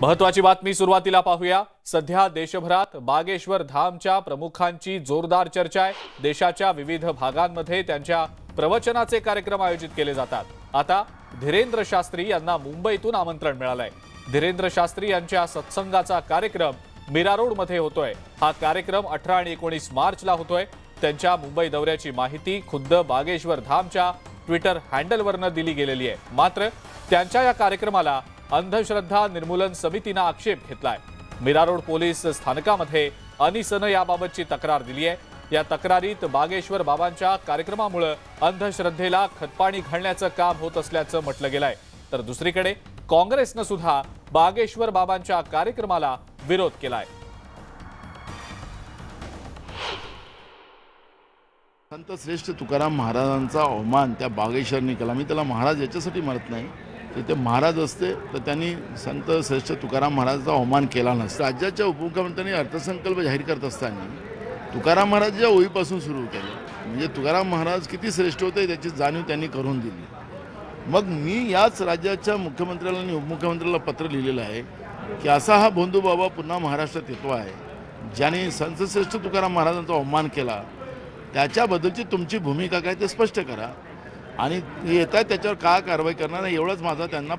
महत्वाची बातमी सुरुवातीला पाहूया. सध्या देशभरात बागेश्वर धामच्या प्रमुखांची जोरदार चर्चा आहे. देशाच्या विविध भागांमध्ये त्यांच्या प्रवचनाचे कार्यक्रम आयोजित केले जातात. आता धीरेंद्र शास्त्री यांना मुंबईतून आमंत्रण मिळालंय. धीरेंद्र शास्त्री यांच्या सत्संगाचा कार्यक्रम मीरा रोडमध्ये होतोय. हा कार्यक्रम अठरा आणि एकोणीस मार्चला होतोय. त्यांच्या मुंबई दौऱ्याची माहिती खुद्द बागेश्वर धामच्या ट्विटर हँडलवरनं दिली गेलेली आहे. मात्र त्यांच्या या कार्यक्रमाला अंधश्रद्धा निर्मूलन समितीनं आक्षेप घेतलाय. मिरारोड पोलीस स्थानकामध्ये अनिसनं याबाबतची तक्रार दिली आहे. या तक्रारीत बागेश्वर बाबांच्या कार्यक्रमामुळं अंधश्रद्धेला खतपाणी घालण्याचं काम होत असल्याचं म्हटलं गेलंय. तर दुसरीकडे काँग्रेसनं सुद्धा बागेश्वर बाबांच्या कार्यक्रमाला विरोध केलाय. संत श्रेष्ठ तुकाराम महाराजांचा अवमान त्या बागेश्वरने केला. मी त्याला महाराज याच्यासाठी म्हणत नाही. तिथे महाराज असते तर त्यांनी संत श्रेष्ठ तुकाराम महाराजांचा अवमान केला नसतो. राज्याच्या उपमुख्यमंत्र्यांनी अर्थसंकल्प जाहीर करत असताना तुकाराम महाराज या ओळीपासून सुरू केलं म्हणजे तुकाराम महाराज किती श्रेष्ठ होते त्याची जाणीव त्यांनी करून दिली. मग मी याच राज्याच्या मुख्यमंत्र्याला आणि उपमुख्यमंत्र्याला पत्र लिहिलेलं आहे की असा हा भोंदू बाबा पुन्हा महाराष्ट्रात येतो आहे ज्याने संतश्रेष्ठ तुकाराम महाराजांचा अवमान केला. त्याच्याबद्दलची तुमची भूमिका काय ते स्पष्ट करा. आणि येत आहे त्याच्यावर काय कारवाई करणार एवढंच माझा त्यांना